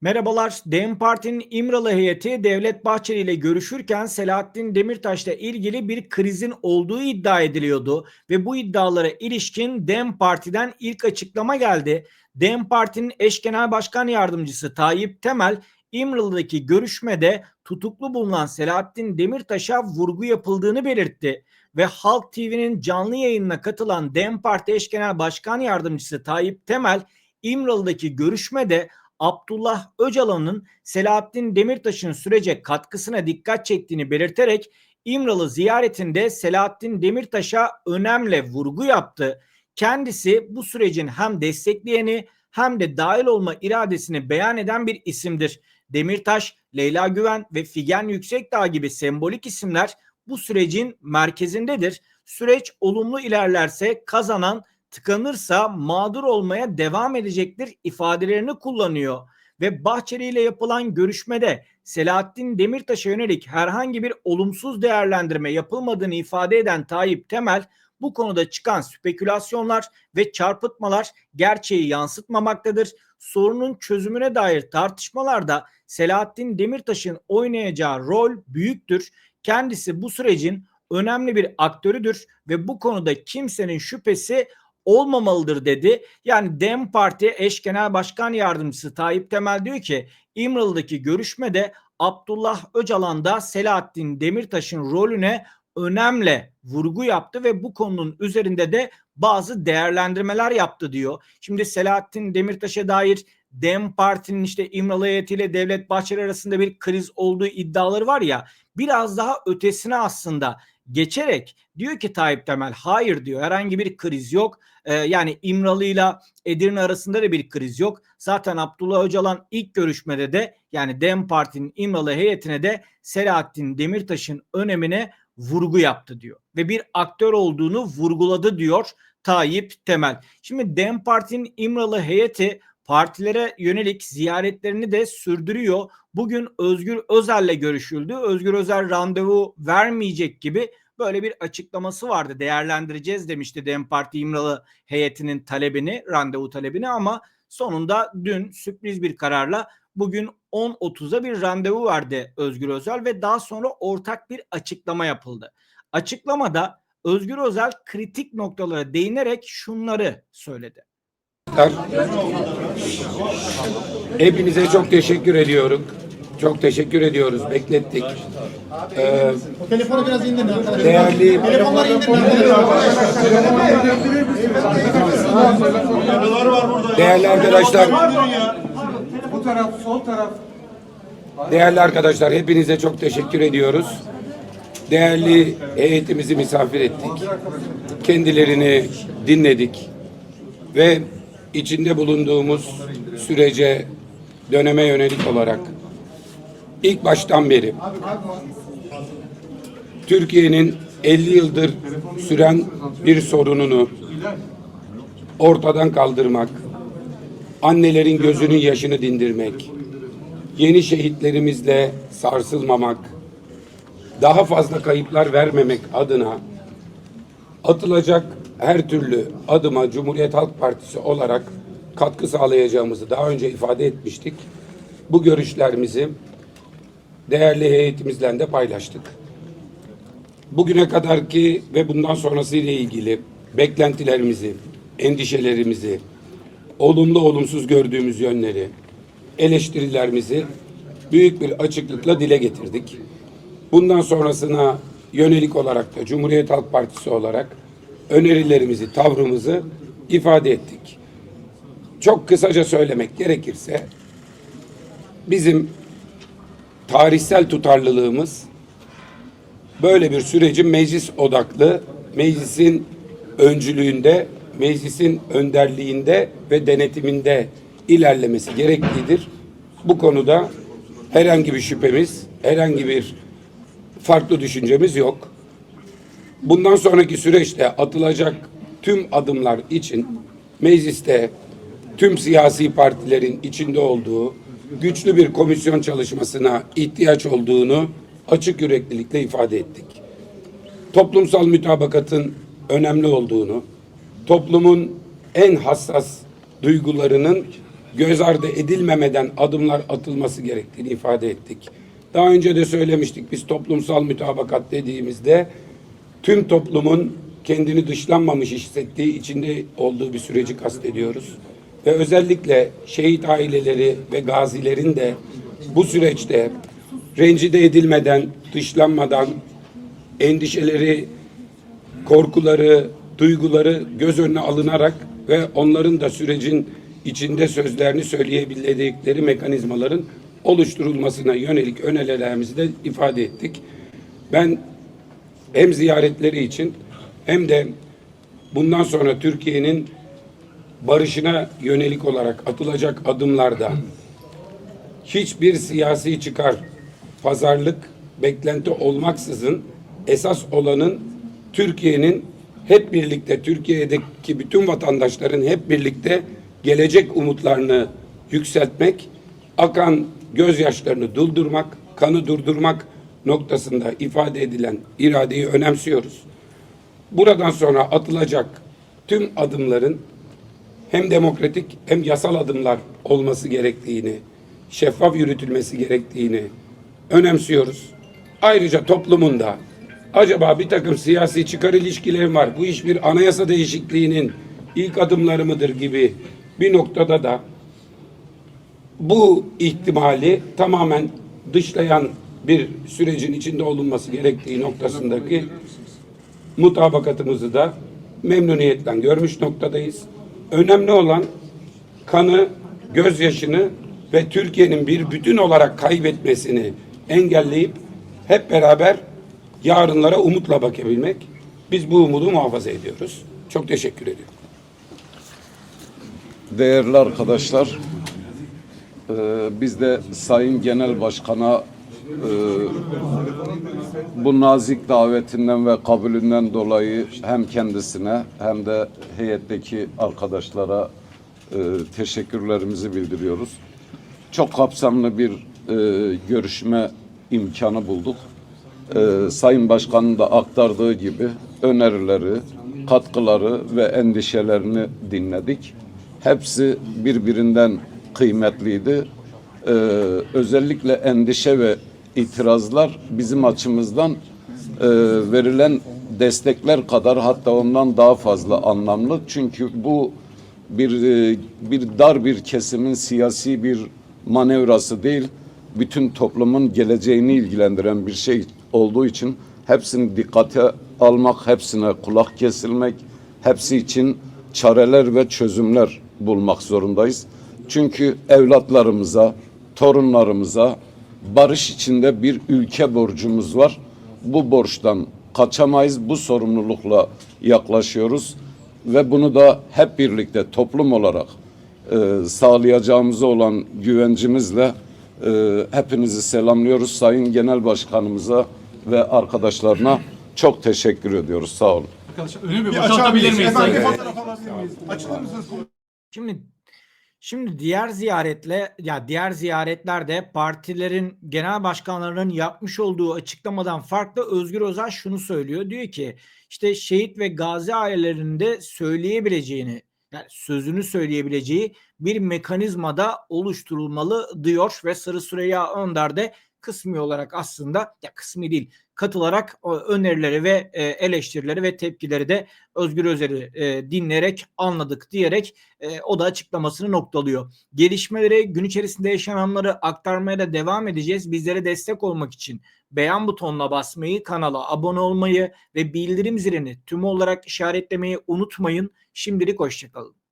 Merhabalar. DEM Parti'nin İmralı heyeti Devlet Bahçeli ile görüşürken Selahattin Demirtaş'la ilgili bir krizin olduğu iddia ediliyordu ve bu iddialara ilişkin DEM Parti'den ilk açıklama geldi. DEM Parti'nin eş genel başkan yardımcısı Tayyip Temel İmralı'daki görüşmede tutuklu bulunan Selahattin Demirtaş'a vurgu yapıldığını belirtti ve Halk TV'nin canlı yayınına katılan DEM Parti eş genel başkan yardımcısı Tayyip Temel İmralı'daki görüşmede Abdullah Öcalan'ın Selahattin Demirtaş'ın sürece katkısına dikkat çektiğini belirterek İmralı ziyaretinde Selahattin Demirtaş'a önemli vurgu yaptı. Kendisi bu sürecin hem destekleyeni hem de dahil olma iradesini beyan eden bir isimdir. Demirtaş, Leyla Güven ve Figen Yüksekdağ gibi sembolik isimler bu sürecin merkezindedir. Süreç olumlu ilerlerse kazanan tıkanırsa mağdur olmaya devam edecektir ifadelerini kullanıyor. Ve Bahçeli ile yapılan görüşmede Selahattin Demirtaş'a yönelik herhangi bir olumsuz değerlendirme yapılmadığını ifade eden Tayyip Temel bu konuda çıkan spekülasyonlar ve çarpıtmalar gerçeği yansıtmamaktadır. Sorunun çözümüne dair tartışmalarda Selahattin Demirtaş'ın oynayacağı rol büyüktür. Kendisi bu sürecin önemli bir aktörüdür ve bu konuda kimsenin şüphesi olmamalıdır dedi. Yani DEM Parti eş genel başkan yardımcısı Tayyip Temel diyor ki İmralı'daki görüşmede Abdullah Öcalan da Selahattin Demirtaş'ın rolüne önemli vurgu yaptı ve bu konunun üzerinde de bazı değerlendirmeler yaptı diyor. Şimdi Selahattin Demirtaş'a dair DEM Parti'nin işte İmralı heyetiyle Devlet Bahçeli arasında bir kriz olduğu iddiaları var ya biraz daha ötesine aslında geçerek diyor ki Tayyip Temel hayır diyor herhangi bir kriz yok. Ee, yani İmralı ile Edirne arasında da bir kriz yok. Zaten Abdullah Öcalan ilk görüşmede de yani DEM Parti'nin İmralı heyetine de Selahattin Demirtaş'ın önemine vurgu yaptı diyor. Ve bir aktör olduğunu vurguladı diyor Tayyip Temel. Şimdi DEM Parti'nin İmralı heyeti partilere yönelik ziyaretlerini de sürdürüyor. Bugün Özgür Özel'le görüşüldü. Özgür Özel randevu vermeyecek gibi böyle bir açıklaması vardı. Değerlendireceğiz demişti DEM Parti İmralı heyetinin talebini, randevu talebini ama sonunda dün sürpriz bir kararla bugün 10.30'a bir randevu verdi Özgür Özel ve daha sonra ortak bir açıklama yapıldı. Açıklamada Özgür Özel kritik noktalara değinerek şunları söyledi. Hepinize çok teşekkür ediyorum. Çok teşekkür ediyoruz. Beklettik. Ee, Telefonu biraz indirin arkadaşlar. değerli Telefonları indirin arkadaşlar. değerli arkadaşlar, Bu taraf, sol taraf. değerli arkadaşlar hepinize çok teşekkür ediyoruz. Değerli heyetimizi misafir ettik. Kendilerini dinledik ve içinde bulunduğumuz sürece döneme yönelik olarak ilk baştan beri Türkiye'nin 50 yıldır süren bir sorununu ortadan kaldırmak, annelerin gözünün yaşını dindirmek, yeni şehitlerimizle sarsılmamak, daha fazla kayıplar vermemek adına atılacak her türlü adıma Cumhuriyet Halk Partisi olarak katkı sağlayacağımızı daha önce ifade etmiştik. Bu görüşlerimizi değerli heyetimizle de paylaştık. Bugüne kadarki ve bundan sonrası ile ilgili beklentilerimizi, endişelerimizi, olumlu olumsuz gördüğümüz yönleri, eleştirilerimizi büyük bir açıklıkla dile getirdik. Bundan sonrasına yönelik olarak da Cumhuriyet Halk Partisi olarak önerilerimizi, tavrımızı ifade ettik. Çok kısaca söylemek gerekirse bizim tarihsel tutarlılığımız böyle bir sürecin meclis odaklı, meclisin öncülüğünde, meclisin önderliğinde ve denetiminde ilerlemesi gereklidir. Bu konuda herhangi bir şüphemiz, herhangi bir farklı düşüncemiz yok. Bundan sonraki süreçte atılacak tüm adımlar için mecliste tüm siyasi partilerin içinde olduğu güçlü bir komisyon çalışmasına ihtiyaç olduğunu açık yüreklilikle ifade ettik. Toplumsal mütabakatın önemli olduğunu, toplumun en hassas duygularının göz ardı edilmemeden adımlar atılması gerektiğini ifade ettik. Daha önce de söylemiştik biz toplumsal mütabakat dediğimizde tüm toplumun kendini dışlanmamış hissettiği içinde olduğu bir süreci kastediyoruz. Ve özellikle şehit aileleri ve gazilerin de bu süreçte rencide edilmeden, dışlanmadan, endişeleri, korkuları, duyguları göz önüne alınarak ve onların da sürecin içinde sözlerini söyleyebildikleri mekanizmaların oluşturulmasına yönelik önerilerimizi de ifade ettik. Ben hem ziyaretleri için hem de bundan sonra Türkiye'nin barışına yönelik olarak atılacak adımlarda hiçbir siyasi çıkar, pazarlık, beklenti olmaksızın esas olanın Türkiye'nin hep birlikte Türkiye'deki bütün vatandaşların hep birlikte gelecek umutlarını yükseltmek, akan gözyaşlarını durdurmak, kanı durdurmak noktasında ifade edilen iradeyi önemsiyoruz. Buradan sonra atılacak tüm adımların hem demokratik hem yasal adımlar olması gerektiğini, şeffaf yürütülmesi gerektiğini önemsiyoruz. Ayrıca toplumunda acaba bir takım siyasi çıkar ilişkileri var, bu iş bir anayasa değişikliğinin ilk adımları mıdır gibi bir noktada da bu ihtimali tamamen dışlayan bir sürecin içinde olunması gerektiği noktasındaki mutabakatımızı da memnuniyetle görmüş noktadayız. Önemli olan kanı, gözyaşını ve Türkiye'nin bir bütün olarak kaybetmesini engelleyip hep beraber yarınlara umutla bakabilmek. Biz bu umudu muhafaza ediyoruz. Çok teşekkür ediyorum. Değerli arkadaşlar, e, biz de Sayın Genel Başkan'a bu nazik davetinden ve kabulünden dolayı hem kendisine hem de heyetteki arkadaşlara e, teşekkürlerimizi bildiriyoruz. Çok kapsamlı bir e, görüşme imkanı bulduk. E, Sayın Başkan'ın da aktardığı gibi önerileri, katkıları ve endişelerini dinledik. Hepsi birbirinden kıymetliydi. Ee, özellikle endişe ve itirazlar bizim açımızdan e, verilen destekler kadar hatta ondan daha fazla anlamlı. Çünkü bu bir e, bir dar bir kesimin siyasi bir manevrası değil, bütün toplumun geleceğini ilgilendiren bir şey olduğu için hepsini dikkate almak, hepsine kulak kesilmek, hepsi için çareler ve çözümler bulmak zorundayız. Çünkü evlatlarımıza, torunlarımıza barış içinde bir ülke borcumuz var. Bu borçtan kaçamayız. Bu sorumlulukla yaklaşıyoruz ve bunu da hep birlikte toplum olarak e, sağlayacağımıza olan güvencimizle e, hepinizi selamlıyoruz. Sayın Genel Başkanımıza ve arkadaşlarına çok teşekkür ediyoruz. Sağ olun. Arkadaşlar önü bir boşaltabilir miyiz? Efendim bir fotoğraf alabilir miyiz? Açılır mısınız? Şimdi şimdi diğer ziyaretle ya diğer ziyaretlerde partilerin genel başkanlarının yapmış olduğu açıklamadan farklı Özgür Özel şunu söylüyor. Diyor ki işte şehit ve gazi ailelerinde söyleyebileceğini yani sözünü söyleyebileceği bir mekanizmada oluşturulmalı diyor ve Sarı Süreyya Önder de kısmi olarak aslında ya kısmi değil katılarak önerileri ve e, eleştirileri ve tepkileri de Özgür Özel'i e, dinleyerek anladık diyerek e, o da açıklamasını noktalıyor. Gelişmeleri gün içerisinde yaşananları aktarmaya da devam edeceğiz. Bizlere destek olmak için beğen butonuna basmayı, kanala abone olmayı ve bildirim zilini tüm olarak işaretlemeyi unutmayın. Şimdilik hoşçakalın.